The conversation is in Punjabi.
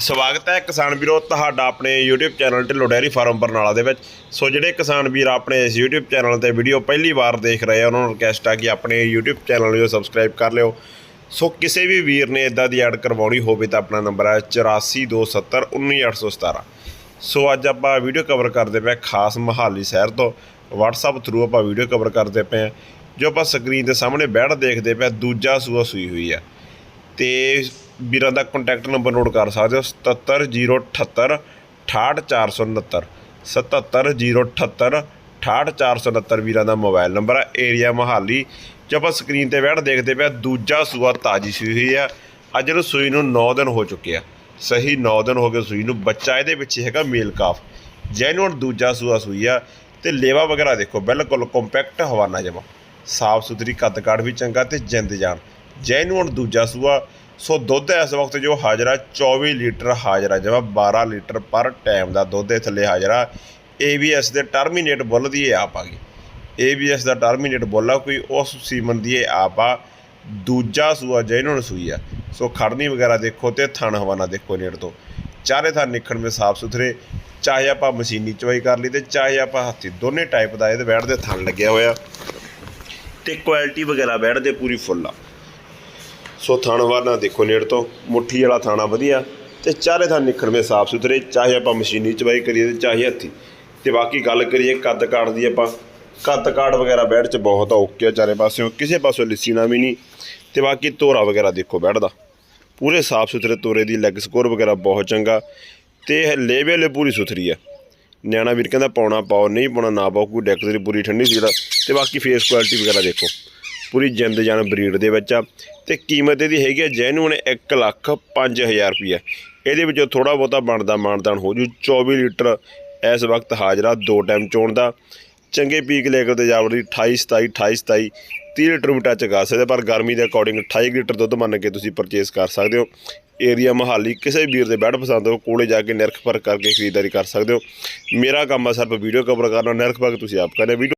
ਸਵਾਗਤ ਹੈ ਕਿਸਾਨ ਵੀਰੋ ਤੁਹਾਡਾ ਆਪਣੇ YouTube channel Dhillon dairy farm Barnala ਦੇ ਵਿੱਚ। ਸੋ ਜਿਹੜੇ ਕਿਸਾਨ ਵੀਰ ਆਪਣੇ ਇਸ YouTube ਚੈਨਲ ਤੇ ਵੀਡੀਓ ਪਹਿਲੀ ਵਾਰ ਦੇਖ ਰਹੇ ਆ, ਉਹਨਾਂ ਨੂੰ ਰਿਕਵੈਸਟ ਆ ਕਿ ਆਪਣੇ YouTube ਚੈਨਲ ਨੂੰ ਸਬਸਕ੍ਰਾਈਬ ਕਰ ਲਿਓ। ਸੋ ਕਿਸੇ ਵੀ ਵੀਰ ਨੇ ਇਦਾਂ ਦੀ ਐਡ ਕਰਵਾਉਣੀ ਹੋਵੇ ਤਾਂ ਆਪਣਾ ਨੰਬਰ ਹੈ 8427191817 ਸੋ ਅੱਜ ਆਪਾਂ ਵੀਡੀਓ ਕਵਰ ਕਰਦੇ ਪਏ ਖਾਸ ਮਹਾਲੀ ਸ਼ਹਿਰ ਤੋਂ। WhatsApp ਥਰੂ ਆਪਾਂ ਵੀਡੀਓ ਕਵਰ ਕਰਦੇ ਪਏ ਹਾਂ, ਜੋ ਆਪਾਂ ਸਕਰੀਨ ਦੇ ਸਾਹਮਣੇ ਬੈਠ ਦੇਖਦੇ ਪਏ ਦੂਜਾ ਸੂਆ ਸੂਈ ਹੋਈ ਹੈ ਤੇ ਵੀਰਾਂ ਦਾ ਕੰਟੈਕਟ ਨੰਬਰ ਨੋਟ ਕਰ ਸਕਦੇ ਹੋ 77078 68469 77078 68469 ਵੀਰਾਂ ਦਾ ਮੋਬਾਈਲ ਨੰਬਰ ਆ ਏਰੀਆ ਮਹਾਲੀ। ਜੋ ਆਪਾਂ ਸਕਰੀਨ ਤੇ ਬੈਠ ਦੇਖਦੇ ਪਿਆ, ਦੂਜਾ ਸੂਆ ਤਾਜੀ ਸੂਈ ਹੋਈ ਆ। ਅੱਜ ਨੂੰ ਸੂਈ ਨੂੰ 9 ਦਿਨ ਹੋ ਚੁੱਕੇ ਆ। ਸਹੀ 9 ਦਿਨ ਹੋ ਗਏ ਸੂਈ ਨੂੰ, ਬੱਚਾ ਇਹਦੇ ਵਿੱਚ ਹੈਗਾ ਮੇਲ ਕਾਫ। ਜੈਨੂਨ ਦੂਜਾ ਸੂਆ ਸੂਈ ਆ, ਤੇ ਲੇਵਾ ਵਗੈਰਾ ਦੇਖੋ, ਬਿਲਕੁਲ ਕੰਪੈਕਟ ਹਵਾਨਾ ਜਮਾ। ਸਾਫ਼ ਸੁਥਰੀ ਕੱਦ ਕਾਠ ਵੀ ਚੰਗਾ ਤੇ ਜਿੰਦ ਜਾਨ। ਜੈਨੂਨ ਦੂਜਾ ਸੂਆ। ਸੋ ਦੁੱਧ ਇਸ ਵਕਤ ਜੋ ਹਾਜ਼ਰਾ 24 ਲੀਟਰ ਹਾਜ਼ਰਾ ਜਮਾ 12 ਲੀਟਰ ਪਰ ਟਾਈਮ ਦਾ ਦੁੱਧ ਇਹ ਥੱਲੇ ਹਾਜ਼ਰਾ ABS ਦੇ ਟਰਮੀਨੇਟ ਬੁੱਲ ਦੀ ਇਹ ਆਪ ਆ ਗਈ। ABS ਦਾ ਟਰਮੀਨੇਟ ਬੋਲਾ ਕੋਈ ਉਸ ਸੀਮਨ ਦੀ ਇਹ ਆਪ ਆ। ਦੂਜਾ ਸੂਆ ਜੈਨੂਨ ਸੂਈ ਆ। ਸੋ ਖੜਨੀ ਵਗੈਰਾ ਦੇਖੋ ਤੇ ਥਣ ਹਵਾਨਾ ਦੇਖੋ ਨੇੜ ਤੋਂ। ਚਾਰੇ ਥਾਂ ਨਿਕਣ ਮੇ ਸਾਫ਼ ਸੁਥਰੇ, ਚਾਹੇ ਆਪਾਂ ਮਸ਼ੀਨੀ ਚਵਾਈ ਕਰ ਲਈ ਤੇ ਚਾਹੇ ਆਪਾਂ ਹੱਥੀ ਦੋਨੇ ਟਾਈਪ ਦਾ ਇਹਦੇ ਬੈਠ ਦੇ ਥਣ ਲੱਗਿਆ ਹੋਇਆ। ਤੇ ਕੁਆਲਿਟੀ ਵਗੈਰਾ ਬੈਠ ਦੇ ਪੂਰੀ ਫੁੱਲ ਆ। ਸੋ ਥਣ ਵਾਰਨਾ ਦੇਖੋ ਨੇੜ ਤੋਂ, ਮੁੱਠੀ ਵਾਲਾ ਥਾਣਾ ਵਧੀਆ ਤੇ ਚਾਰੇ ਥਾਂ ਨਿਕਲਵੇਂ ਸਾਫ਼ ਸੁਥਰੇ, ਚਾਹੇ ਆਪਾਂ ਮਸ਼ੀਨੀ ਚਵਾਈ ਕਰੀਏ ਤੇ ਚਾਹੇ ਹੱਥੀ। ਤੇ ਬਾਕੀ ਗੱਲ ਕਰੀਏ ਕੱਦ ਕਾਠ ਦੀ ਆਪਾਂ, ਕੱਦ ਕਾਠ ਵਗੈਰਾ ਬੈਠ ਚ ਬਹੁਤ ਓਕੇ ਆ ਚਾਰੇ ਪਾਸਿਓਂ, ਕਿਸੇ ਪਾਸੋਂ ਲਿਸੀਣਾ ਵੀ ਨਹੀਂ। ਤੇ ਬਾਕੀ ਤੋਰਾ ਵਗੈਰਾ ਦੇਖੋ ਬੈਠ ਦਾ ਪੂਰੇ ਸਾਫ਼ ਸੁਥਰੇ ਤੋਰੇ ਦੀ ਲੈਗ ਸਕੋਰ ਵਗੈਰਾ ਬਹੁਤ ਚੰਗਾ ਤੇ ਲੇਵਲ ਪੂਰੀ ਸੁਥਰੀ ਆ। ਨਿਆਣਾ ਵੀਰ ਕਹਿੰਦਾ ਪਾਉਣਾ ਪਾਓ, ਨਹੀਂ ਪਾਉਣਾ ਨਾ ਪਾਓ, ਕੋਈ ਡੈਕ ਦੀ ਪੂਰੀ ਠੰਡੀ ਸੀ ਤੇ। ਬਾਕੀ ਫੇਸ ਕੁਆਲਿਟੀ ਵਗੈਰਾ ਦੇਖੋ। ਪੂਰੀ ਜਿੰਦ ਜਾਨ ਬਰੀਡ ਦੇ ਵਿੱਚ ਆ। ਤੇ ਕੀਮਤ ਇਹਦੀ ਹੈਗੀ ਆ ਜੈਨੂਨ 1 ਲੱਖ 5000 ਰੁਪਈਆ। ਇਹਦੇ ਵਿੱਚੋਂ ਥੋੜਾ ਬਹੁਤਾ ਬਣਦਾ ਮਾਨਦਾਨ ਹੋ ਜੂ। 24 ਲੀਟਰ ਇਸ ਵਕਤ ਹਾਜ਼ਰਾ ਦੋ ਟਾਈਮ ਚੋਣ ਦਾ। ਚੰਗੇ ਪੀਕ ਲੈਵਲ ਤੇ ਜਾਵੜੀ 28 27 28 27 30 ਲੀਟਰ ਵੀ ਟੱਚ ਕਰ ਸਕਦੇ ਪਰ ਗਰਮੀ ਦੇ ਅਕੋਰਡਿੰਗ 28 ਲੀਟਰ ਦੁੱਧ ਮੰਨ ਕੇ ਤੁਸੀਂ ਪਰਚੇਸ ਕਰ ਸਕਦੇ ਹੋ। ਏਰੀਆ ਮਹਾਲੀ ਕਿਸੇ ਵੀਰ ਦੇ ਬੈਠ ਪਸੰਦ ਹੋ, ਕੋਲੇ ਜਾ ਕੇ ਨਿਰਖ ਪਰ ਕਰਕੇ ਖਰੀਦਦਾਰੀ ਕਰ ਸਕਦੇ ਹੋ। ਮੇਰਾ ਕੰਮ ਆ ਸਿਰਫ ਵੀਡੀਓ ਕਵਰ ਕਰਨਾ, ਨਿਰਖ ਪਰ ਤੁਸੀਂ ਆਪ ਕਰਨਾ। ਵੀਡੀਓ